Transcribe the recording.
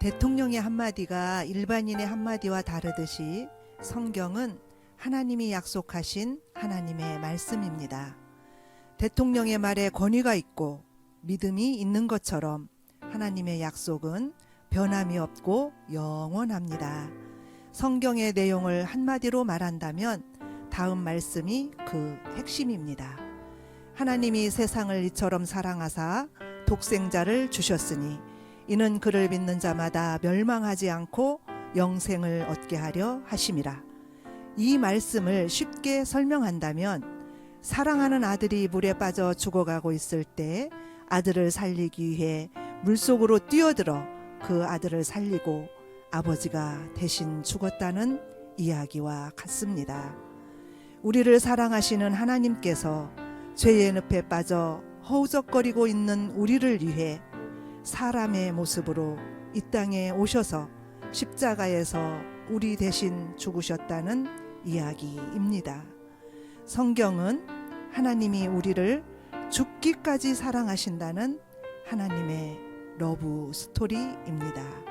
대통령의 한마디가 일반인의 한마디와 다르듯이 성경은 하나님이 약속하신 하나님의 말씀입니다. 대통령의 말에 권위가 있고 믿음이 있는 것처럼 하나님의 약속은 변함이 없고 영원합니다. 성경의 내용을 한마디로 말한다면 다음 말씀이 그 핵심입니다. 하나님이 세상을 이처럼 사랑하사 독생자를 주셨으니 이는 그를 믿는 자마다 멸망하지 않고 영생을 얻게 하려 하심이라. 이 말씀을 쉽게 설명한다면 사랑하는 아들이 물에 빠져 죽어가고 있을 때 아들을 살리기 위해 물속으로 뛰어들어 그 아들을 살리고 아버지가 대신 죽었다는 이야기와 같습니다. 우리를 사랑하시는 하나님께서 죄의 늪에 빠져 허우적거리고 있는 우리를 위해 사람의 모습으로 이 땅에 오셔서 십자가에서 우리 대신 죽으셨다는 이야기입니다. 성경은 하나님이 우리를 죽기까지 사랑하신다는 하나님의 러브 스토리입니다.